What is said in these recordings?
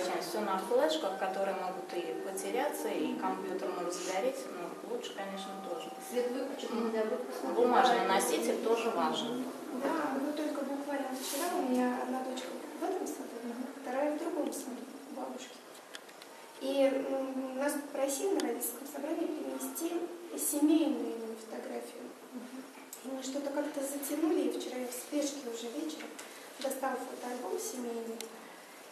обращаем все на флешках, которые могут и потеряться, и компьютер может сгореть. Ну, лучше, конечно, тоже. Свет выключить нельзя, вы посмотрите. Бумажный носитель тоже важен. Да, вот только буквально вчера у меня одна дочка в этом саду, вторая в другом саду, бабушки. И нас просили на родительском собрании принести семейную фотографию. И мы что-то как-то затянули, и вчера я в спешке уже вечером достала фотоальбом семейный.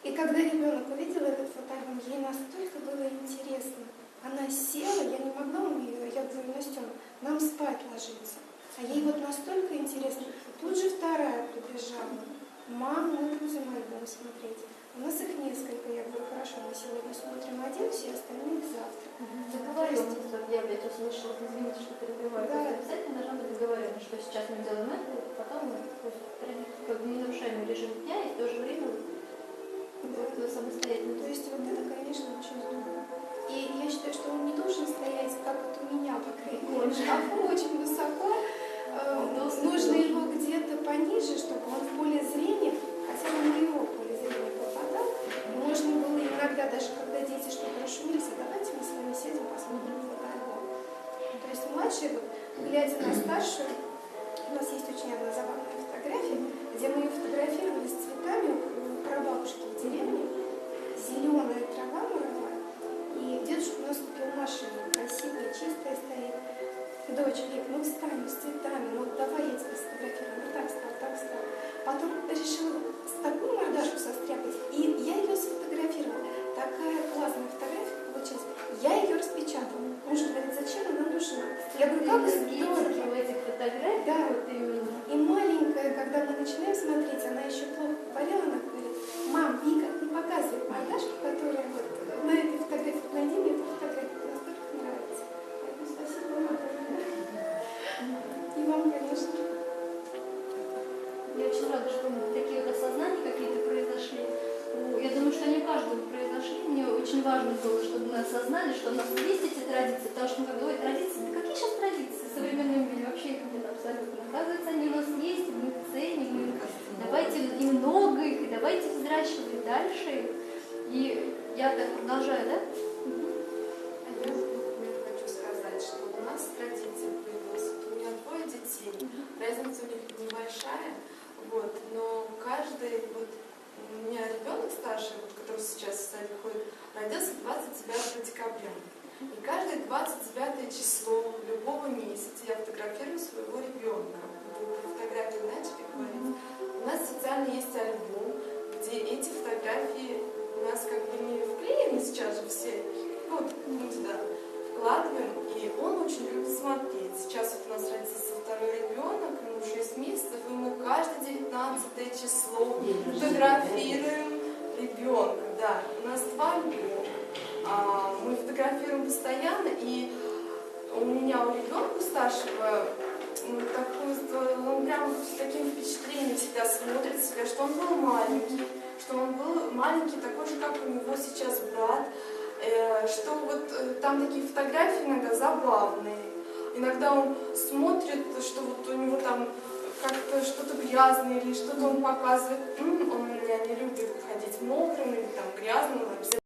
И когда ребенок увидел этот фотоальбом, ей настолько было интересно. Она села, я не могла у нее, я говорю, Настена, нам спать ложиться. А ей вот настолько интересно. Тут же вторая прибежала. Мам, мы будем альбом смотреть. У нас их несколько. Я говорю, хорошо, мы сегодня смотрим один, все остальные завтра. Договоренность, вот я опять услышала, извините, что перебиваю. Да. Обязательно должна быть договоренность, что сейчас мы делаем это, потом мы то самостоятельно. То есть вот это, конечно, очень здорово. И я считаю, что он не должен стоять, как вот у меня, по крайней мере, в шкафу очень высоко. Э, Нужно его где-то пониже, чтобы он в поле зрения, хотя бы на его поле зрения попадал. Можно было иногда, даже когда дети что-то расшумелись, а давайте мы с вами сядем, посмотрим фотоальбом. То есть младший, вот, глядя на старшую, у нас есть очень одна забавная фотография, где мы ее фотографировали с цветами у прабабушки в деревне. Senhor, что такие вот осознания какие-то произошли. Ну, Я думаю, что не у каждого произошли. Мне очень важно было, чтобы мы осознали, что у нас есть эти традиции, потому что мы говорим, традиции, да какие сейчас традиции в современном мире? Вообще их нет абсолютно. Оказывается, они у нас есть, мы их ценим, и давайте и много их, и давайте взращивать дальше. И я так продолжаю, да? Старший, вот, который сейчас в садик ходит, родился 29 декабря. И каждое 29 число любого месяца я фотографирую своего ребенка. Фотографии начали говорить. У нас специально есть альбом, где эти фотографии у нас как бы не вклеены сейчас же все. Вот, мы туда вкладываем, и он очень любит смотреть. Сейчас вот у нас родился второй ребенок, ему 6 месяцев, и мы каждое 19 число фотографируем ребенка. Да, у нас два альбома. А, мы фотографируем постоянно, и у меня у ребенка старшего ну, такое, он прям с таким впечатлением всегда смотрит себя, что он был маленький, что он был маленький, такой же, как у него сейчас брат, э, что вот э, там такие фотографии иногда забавные. Иногда он смотрит, что вот у него там что-то грязное или что-то он показывает. Он меня не любит ходить мокрым или там грязным,